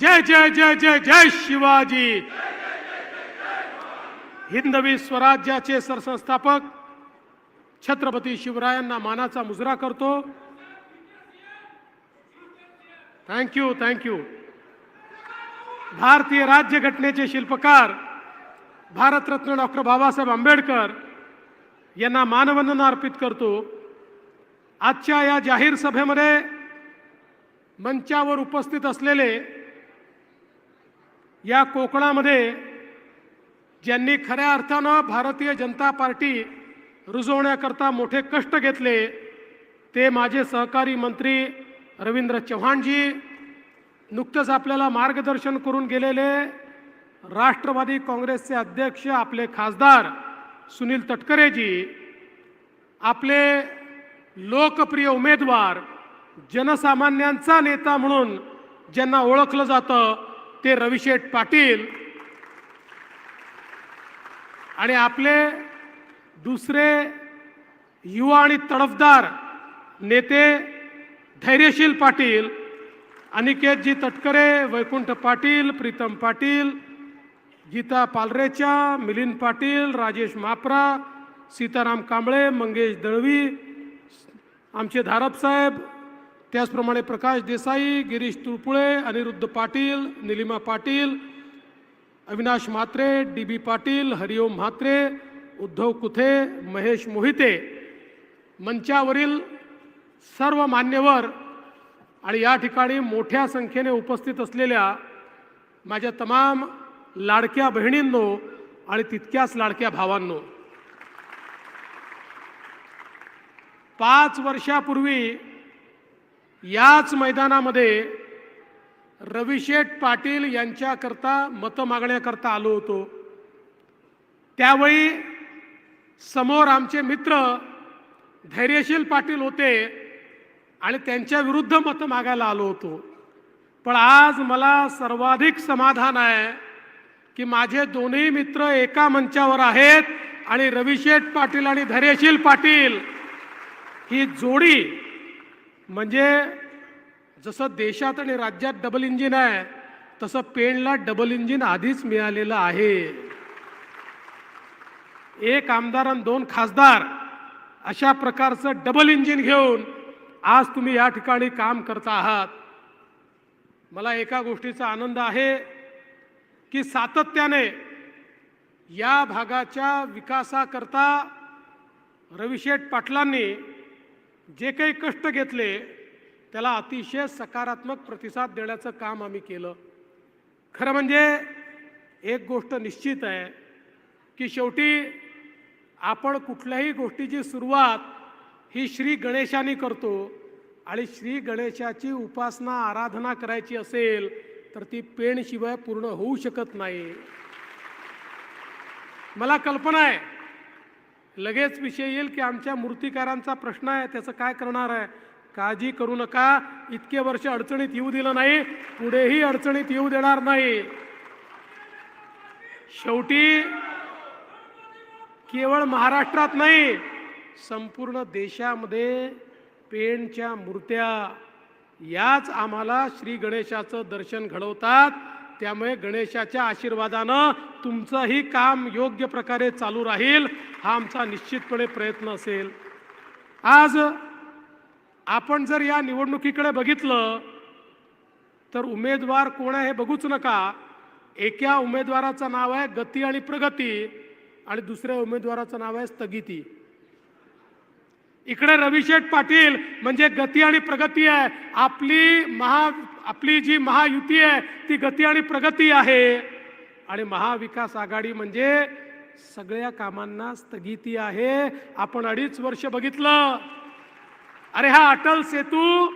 जय जय जय जय जय शिवाजी. हिंदवी स्वराज्याचे सरसंस्थापक छत्रपती शिवरायांना मानाचा मुजरा करतो. थँक्यू थँक्यू भारतीय राज्यघटनेचे शिल्पकार भारतरत्न डॉक्टर बाबासाहेब आंबेडकर यांना मानवंदना अर्पित करतो. आजच्या या जाहीर सभेमध्ये मंचावर उपस्थित असलेले या कोकणामध्ये ज्यांनी खऱ्या अर्थानं भारतीय जनता पार्टी रुजवण्याकरता मोठे कष्ट घेतले ते माझे सहकारी मंत्री रवींद्र चव्हाणजी नुकतंच आपल्याला मार्गदर्शन करून गेलेले राष्ट्रवादी काँग्रेसचे अध्यक्ष आपले खासदार सुनील तटकरेजी आपले लोकप्रिय उमेदवार जनसामान्यांचा नेता म्हणून ज्यांना ओळखलं जातं ते रविशेठ पाटील आणि आपले दुसरे युवा आणि तडफदार नेते धैर्यशील पाटील अनिकेतजी तटकरे वैकुंठ पाटील प्रीतम पाटील गीता पालरेचा मिलिंद पाटील राजेश मापरा सीताराम कांबळे मंगेश दळवी आमचे धारप साहेब त्याचप्रमाणे प्रकाश देसाई गिरीश तुळपुळे अनिरुद्ध पाटील निलिमा पाटील अविनाश म्हात्रे डी बी पाटील हरिओम म्हात्रे उद्धव कुथे महेश मोहिते. मंचावरील सर्व मान्यवर आणि या ठिकाणी मोठ्या संख्येने उपस्थित असलेल्या माझ्या तमाम लाडक्या बहिणींनो आणि तितक्याच लाडक्या भावांनो. पाच वर्षापूर्वी याच मैदानामध्ये रविशेठ पाटील यांच्याकरता मतं मागण्याकरता आलो होतो. त्यावेळी समोर आमचे मित्र धैर्यशील पाटील होते आणि त्यांच्या विरुद्ध मतं मागायला आलो होतो. पण आज मला सर्वाधिक समाधान आहे की माझे दोन्ही मित्र एका मंचावर आहेत आणि रविशेठ पाटील आणि धैर्यशील पाटील ही जोडी म्हणजे जसं देशात आणि राज्यात डबल इंजिन आहे तसं पेणला डबल इंजिन आधीच मिळालेलं आहे. एक आमदार आणि दोन खासदार अशा प्रकारचं डबल इंजिन घेऊन आज तुम्ही या ठिकाणी काम करता आहात. मला एका गोष्टीचा आनंद आहे की सातत्याने या भागाच्या विकासाकरता रविशेठ पाटलांनी जे काही कष्ट घेतले त्याला अतिशय सकारात्मक प्रतिसाद देण्याचं काम आम्ही केलं. खरं म्हणजे एक गोष्ट निश्चित आहे की शेवटी आपण कुठल्याही गोष्टीची सुरुवात ही श्री गणेशाने करतो आणि श्री गणेशाची उपासना आराधना करायची असेल तर ती पेणशिवाय पूर्ण होऊ शकत नाही. मला कल्पना आहे लगेच विषय येईल की आमच्या मूर्तिकारांचा प्रश्न आहे त्याचं काय करणार आहे? काळजी करू नका इतके वर्ष अडचणीत येऊ दिलं नाही पुढेही अडचणीत येऊ देणार नाही. शेवटी केवळ महाराष्ट्रात नाही संपूर्ण देशामध्ये पेणच्या मूर्त्या याच आम्हाला श्री गणेशाचं दर्शन घडवतात. त्यामुळे गणेशाच्या आशीर्वादानं तुमचंही काम योग्य प्रकारे चालू राहील हा आमचा निश्चितपणे प्रयत्न असेल. आज आपण जर या निवडणुकीकडे बघितलं तर उमेदवार कोण आहे हे बघूच नका. एका उमेदवाराचं नाव आहे गती आणि प्रगती आणि दुसऱ्या उमेदवाराचं नाव आहे स्थगिती. इकडे रविशेठ पाटील म्हणजे गती आणि प्रगती आहे. आपली महा आपली जी महायुती आहे ती गती आणि प्रगती आहे. आणि महाविकास आघाडी म्हणजे सगळ्या कामांना स्थगिती आहे. आपण अडीच वर्ष बघितलं. अरे हा अटल सेतू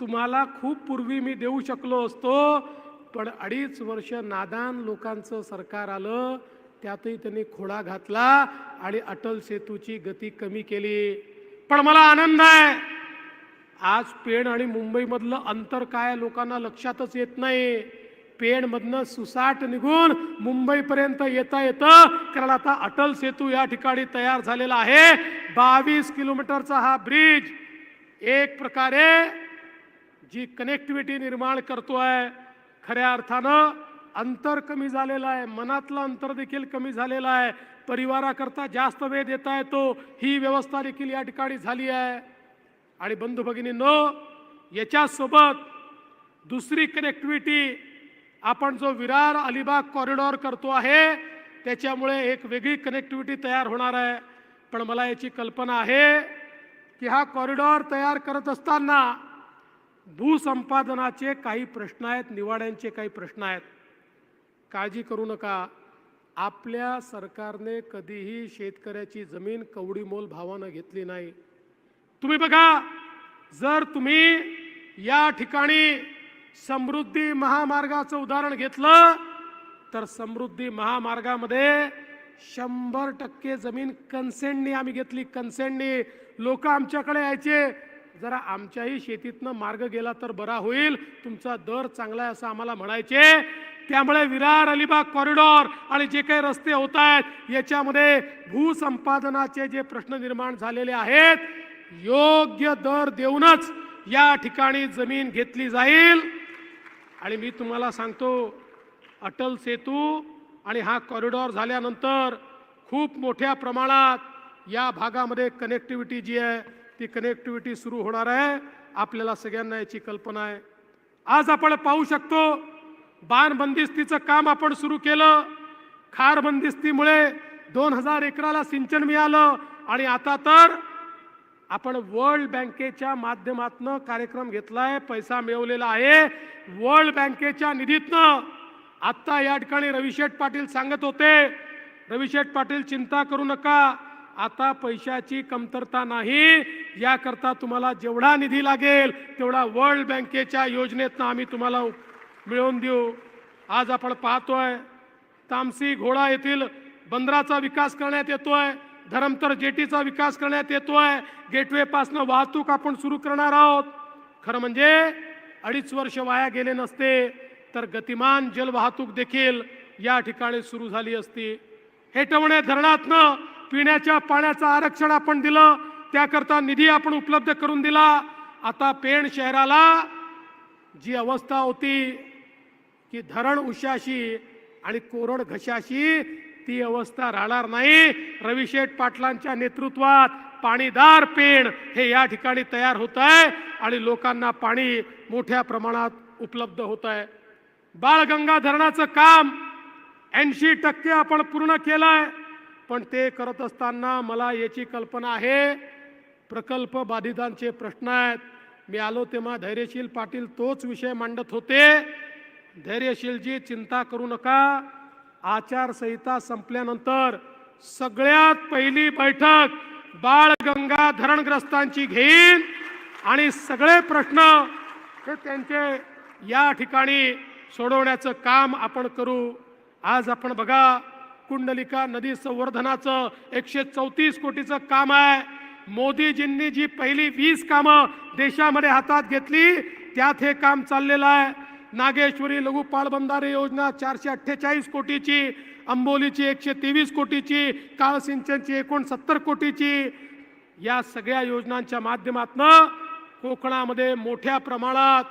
तुम्हाला खूप पूर्वी मी देऊ शकलो असतो पण अडीच वर्ष नादान लोकांचं सरकार आलं त्यातही त्यांनी खोडा घातला आणि अटल सेतूची गती कमी केली. पण मला आनंद आहे. आज पेण आणि मुंबईमधलं अंतर काय लोकांना लक्षातच येत नाही. पेणमधनं सुसाट निघून मुंबईपर्यंत येता येतं. कारण आता अटल सेतू या ठिकाणी तयार झालेला आहे. बावीस किलोमीटरचा हा ब्रिज एक प्रकारे जी कनेक्टिव्हिटी निर्माण करतोय खऱ्या अर्थानं अंतर कमी झालेलं आहे मनातलं अंतर देखील कमी झालेलं आहे. परिवाराकरता जास्त वेळ देता येतो. ही व्यवस्था देखील या ठिकाणी झाली आहे. आणि बंधू भगिनींनो याच्यासोबत दुसरी कनेक्टिव्हिटी आपण जो विरार अलिबाग कॉरिडॉर करतो आहे त्याच्यामुळे एक वेगळी कनेक्टिव्हिटी तयार होणार आहे. पण मला याची कल्पना आहे की हा कॉरिडॉर तयार करत असताना भूसंपादनाचे काही प्रश्न आहेत निवाड्यांचे काही प्रश्न आहेत. काळजी करू नका. आपल्या सरकारने कधीही शेतकऱ्याची जमीन कवडी मोल भावानं घेतली नाही. तुम्ही बघा जर तुम्ही या ठिकाणी समृद्धी महामार्गाचं उदाहरण घेतलं तर समृद्धी महामार्गामध्ये शंभर टक्के जमीन कन्सेंटनी आम्ही घेतली. कन्सेंटनी लोक आमच्याकडे यायचे. जरा आमच्याही शेतीतनं मार्ग गेला तर बरा होईल. तुमचा दर चांगला आहे असं आम्हाला म्हणायचे. त्यामुळे विरार अलिबाग कॉरिडॉर आणि जे काही रस्ते होत आहेत याच्यामध्ये भूसंपादनाचे जे प्रश्न निर्माण झालेले आहेत योग्य दर देऊनच या ठिकाणी जमीन घेतली जाईल. आणि मी तुम्हाला सांगतो अटल सेतू आणि हा कॉरिडॉर झाल्यानंतर खूप मोठ्या प्रमाणात या भागामध्ये कनेक्टिव्हिटी जी आहे ती कनेक्टिव्हिटी सुरू होणार आहे. आपल्याला सगळ्यांना याची कल्पना आहे. आज आपण पाहू शकतो बाण बंदिस्तीचं काम आपण सुरू केलं. खार बंदिस्तीमुळे दोन हजार एकराला सिंचन मिळालं आणि आता तर आपण वर्ल्ड बँकेच्या माध्यमातून कार्यक्रम घेतलाय पैसा मिळवलेला आहे. वर्ल्ड बँकेच्या निधीतनं आत्ता या ठिकाणी रविशेठ पाटील सांगत होते रविशेठ पाटील चिंता करू नका. आता पैशाची कमतरता नाही. याकरता तुम्हाला जेवढा निधी लागेल तेवढा वर्ल्ड बँकेच्या योजनेतनं आम्ही तुम्हाला मिळवून देऊ. आज आपण पाहतोय तामसी घोडा येथील बंदराचा विकास करण्यात येतोय धरमतर जेटीचा विकास करण्यात येतोय. गेटवे पासनं वाहतूक आपण सुरू करणार आहोत. खरं म्हणजे अडीच वर्ष वाया गेले नसते तर गतिमान जलवाहतूक देखील या ठिकाणी सुरू झाली असती. हेटवणे धरणातनं पिण्याच्या पाण्याचं आरक्षण आपण दिलं त्याकरता निधी आपण उपलब्ध करून दिला. आता पेण शहराला जी अवस्था होती की धरण उशाशी आणि कोरड घशाशी ती अवस्था राहणार नाही. रविशेठ पाटलांच्या नेतृत्वात पाणीदार पेण हे या ठिकाणी तयार होत आहे आणि लोकांना पाणी मोठ्या प्रमाणात उपलब्ध होत आहे बाळगंगा धरणाचं काम ऐंशी टक्के आपण पूर्ण केलंय पण ते करत असताना मला याची कल्पना आहे. प्रकल्प बाधितांचे प्रश्न आहेत. मी आलो तेव्हा धैर्यशील पाटील तोच विषय मांडत होते. धैर्यशीलजी चिंता करू नका. आचारसंहिता संपल्यानंतर सगळ्यात पहिली बैठक बाळगंगा धरणग्रस्तांची घेईन. आणि सगळे प्रश्न हे त्यांचे या ठिकाणी सोडवण्याचं काम आपण करू. आज आपण बघा कुंडलिका नदी संवर्धनाचं एकशे चौतीस कोटीचं काम आहे. मोदीजींनी जी पहिली वीस कामं देशामध्ये हातात घेतली त्यात हे काम चाललेलं आहे. नागेश्वरी लघु पाळबंधारे योजना चारशे अठ्ठेचाळीस कोटीची अंबोलीची एकशे तेवीस कोटीची काळ सिंचनची एकोणसत्तर कोटीची. या सगळ्या योजनांच्या माध्यमातनं कोकणामध्ये मोठ्या प्रमाणात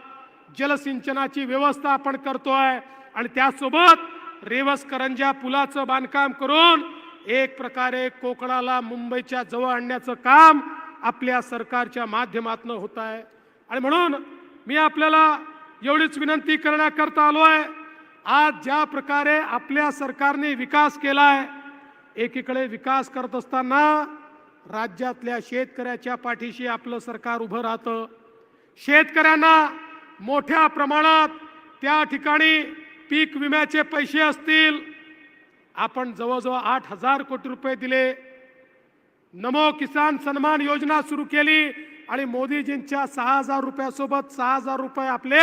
जलसिंचनाची व्यवस्था आपण करतोय आणि त्यासोबत रेवस करंजा पुलाचं बांधकाम करून एक प्रकारे कोकणाला मुंबईच्या जवळ आणण्याचं काम आपल्या सरकारच्या माध्यमातून होत आहे. आणि म्हणून मी आपल्याला एवढीच विनंती करण्याकरता आलो आहे आज ज्या प्रकारे आपल्या सरकारने विकास केलाय एकीकडे विकास करत असताना राज्यातल्या शेतकऱ्याच्या पाठीशी आपलं सरकार उभं राहतं. शेतकऱ्यांना मोठ्या प्रमाणात त्या ठिकाणी पीक विम्याचे पैसे असतील. आपण जवळजवळ आठ हजार कोटी रुपये दिले. नमो किसान सन्मान योजना सुरू केली. आणि मोदीजींच्या सहा हजार रुपयासोबत सहा हजार रुपये आपले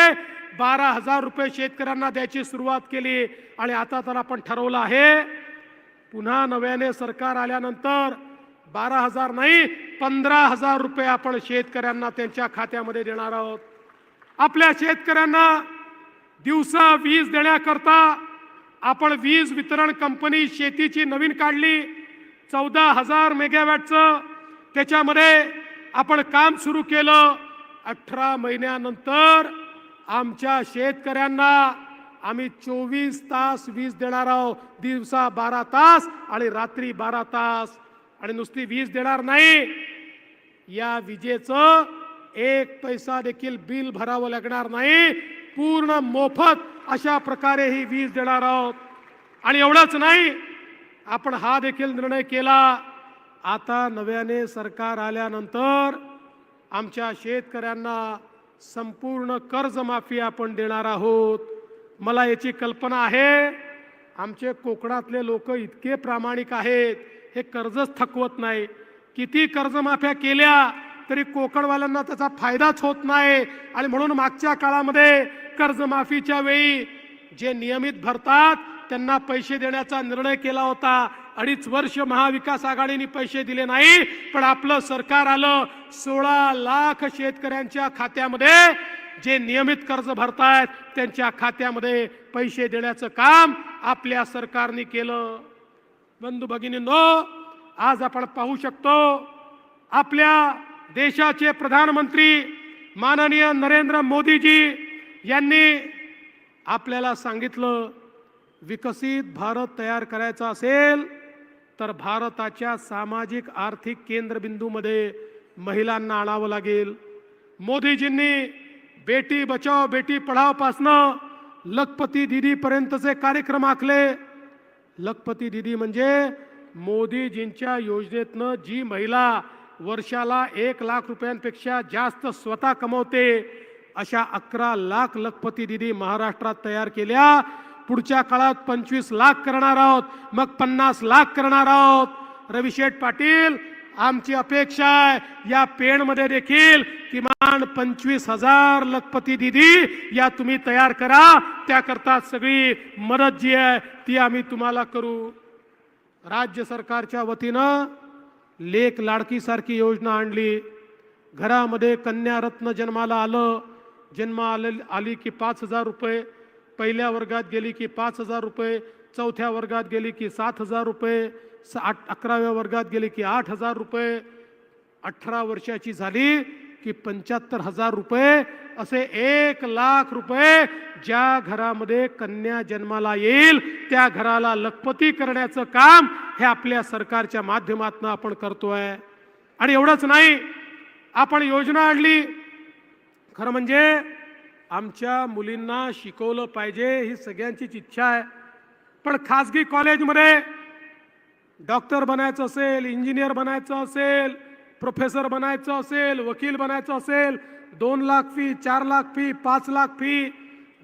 बारा हजार रुपये शेतकऱ्यांना द्यायची सुरुवात केली. आणि आता तर आपण ठरवलं आहे पुन्हा नव्याने सरकार आल्यानंतर बारा हजार नाही पंधरा हजार रुपये आपण शेतकऱ्यांना त्यांच्या खात्यामध्ये देणार आहोत. आपल्या शेतकऱ्यांना दिवसा वीज देण्याकरता आपण वीज वितरण कंपनी शेतीची नवीन काढली. चौदा हजार मेगावॅटचं त्याच्यामध्ये आपण काम सुरू केलं. अठरा महिन्यानंतर आमच्या शेतकऱ्यांना आम्ही चोवीस तास वीज देणार आहोत. दिवसा बारा तास आणि रात्री बारा तास. आणि नुसती वीज देणार नाही. या विजेचं एक पैसा देखील बिल भरावं लागणार नाही. पूर्ण मोफत अशा प्रकारे ही वीज देणार आहोत. आणि एवढंच नाही आपण हा देखील निर्णय केला. आता नव्याने सरकार आल्यानंतर आमच्या शेतकऱ्यांना संपूर्ण कर्जमाफी आपण देणार आहोत. मला याची कल्पना आहे आमचे कोकणातले लोक इतके प्रामाणिक आहेत हे कर्जच थकवत नाही. किती कर्जमाफ्या केल्या तरी कोकणवाल्यांना त्याचा फायदाच होत नाही. आणि म्हणून मागच्या काळामध्ये कर्जमाफीच्या वेळी जे नियमित भरतात त्यांना पैसे देण्याचा निर्णय केला होता. अडीच वर्ष महाविकास आघाडीने पैसे दिले नाही पण आपलं सरकार आलं सोळा लाख शेतकऱ्यांच्या खात्यामध्ये जे नियमित कर्ज भरतायत त्यांच्या खात्यामध्ये पैसे देण्याचं काम आपल्या सरकारने केलं. बंधू भगिनींनो आज आपण पाहू शकतो आपल्या देशाचे प्रधानमंत्री माननीय नरेंद्र मोदीजी यांनी आपल्याला सांगितलं विकसित भारत तयार करायचा असेल तर भारताच्या सामाजिक आर्थिक केंद्रबिंदूमध्ये महिलांना आणावं लागेल. मोदीजींनी बेटी बचाव बेटी पढावपासनं लखपती दिदीपर्यंतचे कार्यक्रम आखले. लखपती दिदी म्हणजे मोदीजींच्या योजनेतनं जी महिला वर्षाला एक लाख रुपयांपेक्षा जास्त स्वतः कमवते अशा अकरा लाख लखपती दिदी महाराष्ट्रात तयार केल्या. पुढच्या काळात पंचवीस लाख करणार आहोत मग पन्नास लाख करणार आहोत. रविशेठ पाटील आमची अपेक्षा आहे या पेणमध्ये देखील किमान पंचवीस हजार लखपती दिदी या तुम्ही तयार करा. त्याकरता सगळी मदत जी आहे ती आम्ही तुम्हाला करू. राज्य सरकारच्या वतीनं लेख लाडकीसारखी योजना आणली. घरामध्ये कन्या रत्न जन्माला आलं. जन्मा आले आली की पाच हजार रुपये पहिल्या वर्गात गेली की पाच हजार रुपये चौथ्या वर्गात गेली की सात हजार रुपये स आठ अकराव्या वर्गात गेली की आठ हजार रुपये. अठरा वर्षाची झाली की पंच्याहत्तर हजार रुपये असे एक लाख रुपये ज्या घरामध्ये कन्या जन्माला येईल त्या घराला लखपती करण्याचं काम हे आपल्या सरकारच्या माध्यमातून आपण करतोय. आणि एवढंच नाही आपण योजना आणली. खरं म्हणजे आमच्या मुलींना शिकवलं पाहिजे ही सगळ्यांचीच इच्छा आहे. पण खाजगी कॉलेजमध्ये डॉक्टर बनायचं असेल इंजिनियर बनायचं असेल प्रोफेसर बनायचं असेल वकील बनायचं असेल दोन लाख फी चार लाख फी पाच लाख फी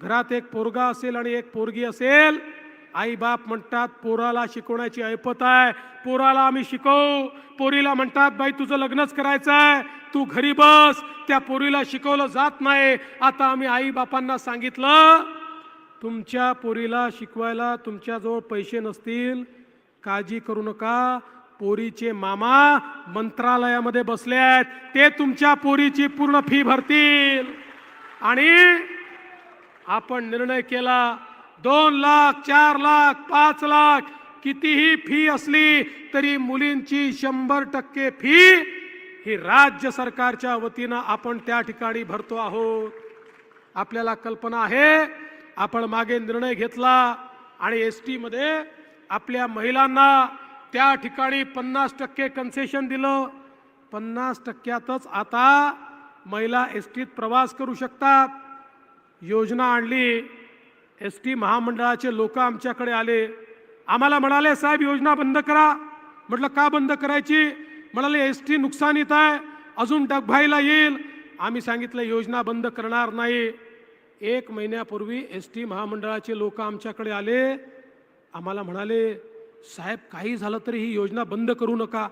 घरात एक पोरगा असेल आणि एक पोरगी असेल आई बाप म्हणतात पोराला शिकवण्याची ऐपत आहे. पोराला आम्ही शिकवू. पोरीला म्हणतात बाई तुझं लग्नच करायचं आहे. तू घरी बस. त्या पोरीला शिकवलं जात नाही. आता आम्ही आई बापांना सांगितलं तुमच्या पोरीला शिकवायला तुमच्याजवळ पैसे नसतील. काळजी करू नका. पोरीचे मामा मंत्रालयामध्ये बसले आहेत. ते तुमच्या पोरीची पूर्ण फी भरतील. आणि आपण निर्णय केला दोन लाख चार लाख पाच लाख कितीही फी असली तरी मुलींची शंभर टक्के फी ही राज्य सरकारच्या वतीनं आपण त्या ठिकाणी भरतो आहोत. आपल्याला कल्पना आहे आपण मागे निर्णय घेतला आणि एस टीमध्ये आपल्या महिलांना त्या ठिकाणी पन्नास टक्के कन्सेशन दिलं. पन्नास टक्क्यातच आता महिला एस टीत प्रवास करू शकतात. योजना आणली एस टी महामंडळाचे लोक आमच्याकडे आले. आम्हाला म्हणाले साहेब योजना बंद करा. म्हटलं का बंद करायची? म्हणाले एस टी नुकसानीत आहे. अजून डगभाईला येईल. आम्ही सांगितलं योजना बंद करणार नाही. एक महिन्यापूर्वी एस टी महामंडळाचे लोक आमच्याकडे आले. आम्हाला म्हणाले साहेब काही झालं तरी ही योजना बंद करू नका.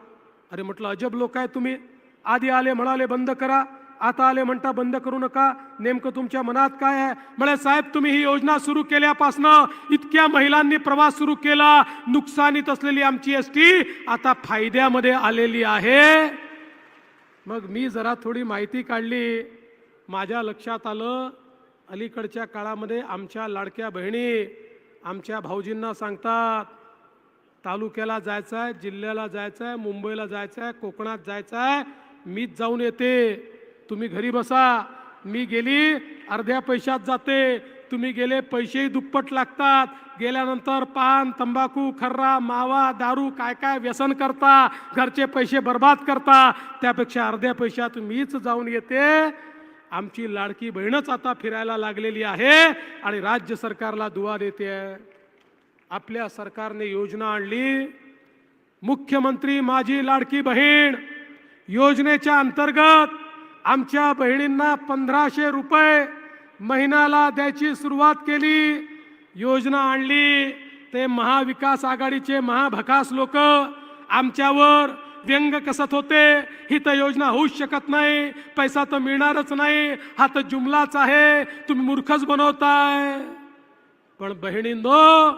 अरे म्हटलं अजब लोक आहे तुम्ही. आधी आले म्हणाले बंद करा. आता आले म्हणता बंद करू नका. नेमकं तुमच्या मनात काय आहे? म्हणे साहेब तुम्ही ही योजना सुरू केल्यापासनं इतक्या महिलांनी प्रवास सुरू केला. नुकसानीत असलेली आमची एस टी आता फायद्यामध्ये आलेली आहे. मग मी जरा थोडी माहिती काढली. माझ्या लक्षात आलं अलीकडच्या काळामध्ये आमच्या लाडक्या बहिणी आमच्या भाऊजींना सांगतात तालुक्याला जायचं आहे जिल्ह्याला जायचं आहे मुंबईला जायचं आहे कोकणात जायचं आहे मीच जाऊन येते. तुम्ही घरी बसा. मी गेली अर्ध्या पैशात जाते. तुम्ही गेले पैसेही दुप्पट लागतात. गेल्यानंतर पान तंबाखू खर्रा मावा दारू काय काय व्यसन करता. घरचे पैसे बर्बाद करता. त्यापेक्षा अर्ध्या पैशात मीच जाऊन येते. आमची लाडकी बहीणच आता फिरायला लागलेली आहे आणि राज्य सरकारला दुवा देते. आपल्या सरकारने योजना आणली. मुख्यमंत्री माझी लाडकी बहीण योजनेच्या अंतर्गत आमच्या बहिणींना पंधराशे रुपये महिन्याला द्यायची सुरुवात केली योजना आणली. ते महाविकास आघाडीचे महाभकास लोक आमच्यावर व्यंग कसत होते. ही तर योजना होऊच शकत नाही. पैसा तर मिळणारच नाही. हा तर जुमलाच आहे. तुम्ही मूर्खच बनवताय. पण बहिणींनो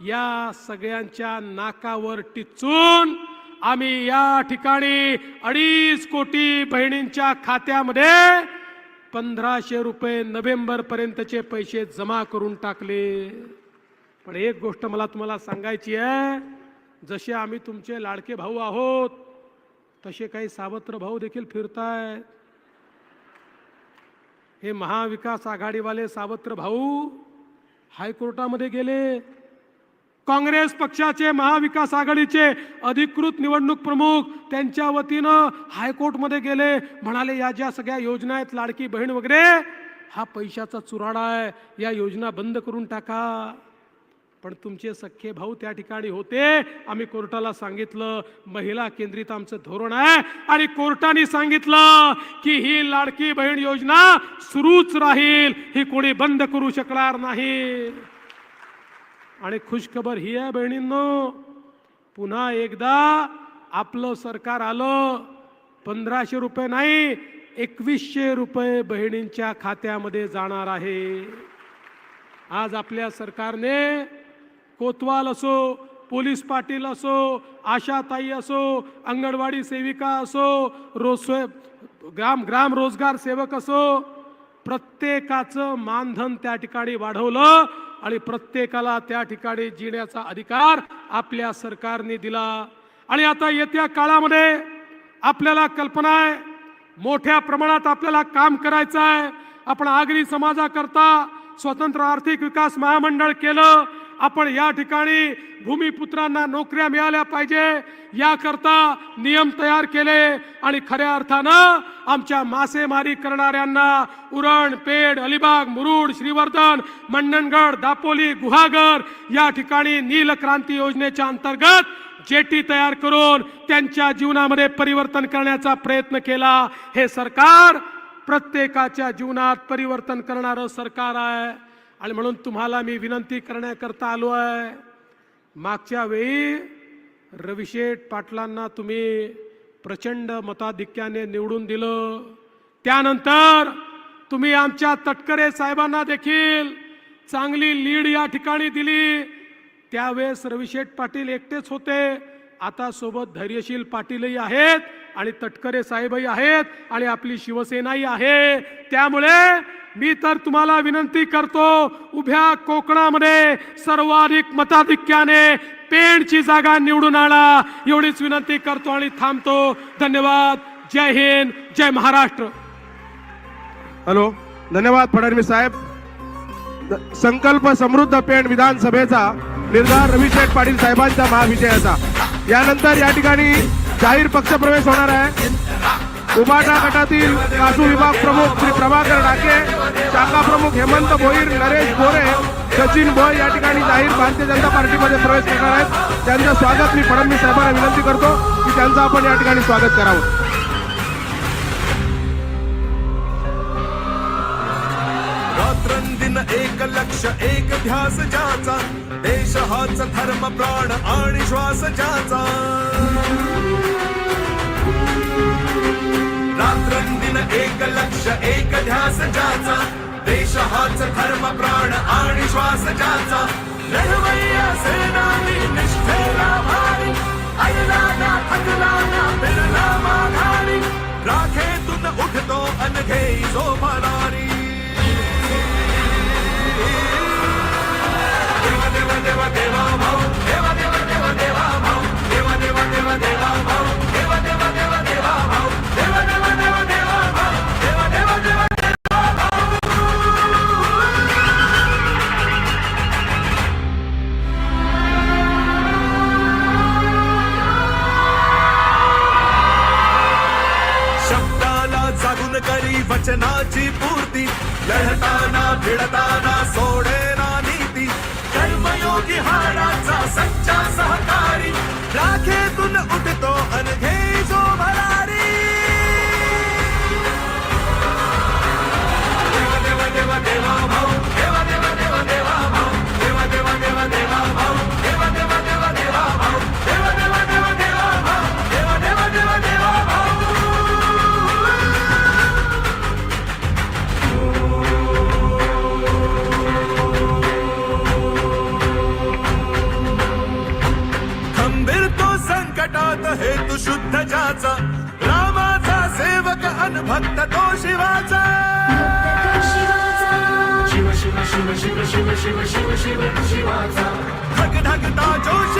या सगळ्यांच्या नाकावर टिचून आम्ही या ठिकाणी अडीच कोटी बहिणींच्या खात्यामध्ये पंधराशे रुपये नोव्हेंबर पर्यंतचे पैसे जमा करून टाकले. पण एक गोष्ट मला तुम्हाला सांगायची आहे जसे आम्ही तुमचे लाडके भाऊ आहोत तसे काही सावत्र भाऊ देखील फिरतायत हे महाविकास आघाडीवाले सावत्र भाऊ हायकोर्टामध्ये गेले काँग्रेस पक्षाचे महाविकास आघाडीचे अधिकृत निवडणूक प्रमुख त्यांच्या वतीनं हायकोर्टमध्ये गेले म्हणाले या ज्या सगळ्या योजना आहेत लाडकी बहीण वगैरे हा पैशाचा चुराडा आहे या योजना बंद करून टाका. पण तुमचे सख्खे भाऊ त्या ठिकाणी होते. आम्ही कोर्टाला सांगितलं महिला केंद्रित आमचं धोरण आहे. आणि कोर्टाने सांगितलं की ही लाडकी बहीण योजना सुरूच राहील. ही कोणी बंद करू शकणार नाही. आणि खुशखबर ही आहे बहिणींनो. पुन्हा एकदा आपलं सरकार आलं पंधराशे रुपये नाही एकवीसशे रुपये बहिणींच्या खात्यामध्ये जाणार आहे. आज आपल्या सरकारने कोतवाल असो पोलीस पाटील असो आशाताई असो अंगणवाडी सेविका असो रोज ग्राम ग्राम रोजगार सेवक असो प्रत्येकाचं मानधन त्या ठिकाणी वाढवलं आणि प्रत्येकाला त्या ठिकाणी जिण्याचा अधिकार आपल्या सरकारने दिला. आणि आता येत्या काळामध्ये आपल्याला कल्पना आहे मोठ्या प्रमाणात आपल्याला काम करायचं आहे. आपण आगरी समाजाकरता स्वतंत्र आर्थिक विकास महामंडळ केलं आपण या ठिकाणी भूमिपुत्रांना नोकऱ्या मिळाल्या पाहिजे. याकरता नियम तयार केले आणि खऱ्या अर्थानं आमच्या मासेमारी करणाऱ्यांना उरण पेड अलिबाग मुरुड श्रीवर्धन मंडणगड दापोली गुहागर या ठिकाणी नील क्रांती योजनेच्या अंतर्गत जेटी तयार करून त्यांच्या जीवनामध्ये परिवर्तन करण्याचा प्रयत्न केला. हे सरकार प्रत्येकाच्या जीवनात परिवर्तन करणारं सरकार आहे. आणि म्हणून तुम्हाला मी विनंती करण्याकरता आलो आहे. मागच्या वेळी रविशेठ पाटलांना तुम्ही प्रचंड मताधिक्याने निवडून दिलं. त्यानंतर तुम्ही आमच्या तटकरे साहेबांना देखील चांगली लीड या ठिकाणी दिली. त्यावेळेस रविशेठ पाटील एकटेच होते. आता सोबत धैर्यशील पाटीलही आहेत आणि तटकरे साहेबही आहेत आणि आपली शिवसेनाही आहे. त्यामुळे मी तर तुम्हाला विनंती करतो उभ्या कोकणामध्ये सर्वाधिक मताधिक्याने पेणची जागा निवडून आणा. एवढीच विनंती करतो आणि थांबतो. धन्यवाद. जय हिंद. जय महाराष्ट्र. हॅलो. धन्यवाद फडणवीस साहेब. संकल्प समृद्ध पेण विधानसभेचा निर्धार रविशेठ पाटील साहेबांचा महाविजयाचा. यानंतर या ठिकाणी जाहीर पक्षप्रवेश होणार आहे. उबाटा गटातील कासू विभाग प्रमुख श्री प्रभाकर डाके शाखा प्रमुख हेमंत भोईर नरेश गोरे सचिन भोय या ठिकाणी जाहीर भारतीय जनता पार्टीमध्ये प्रवेश करणार आहेत. त्यांचं स्वागत मी फडणवीस साहेबांना विनंती करतो की त्यांचं आपण या ठिकाणी स्वागत करावं. रात्रंदिन एक लक्ष एक ध्यास ज्याचा. देश हाच धर्म प्राण आणि श्वास ज्याचा. रात्रंदिन एक लक्ष एक ध्यास ज्याचा. देश हाच धर्म प्राण आणि श्वास ज्याचा. लढवय्या सेना वचनाची पूर्ती लढताना भिडताना भक्त तो शिवाचा. शिव शिव शिव शिव शिव शिव शिव शिव शिवाचा. धग धगता जोश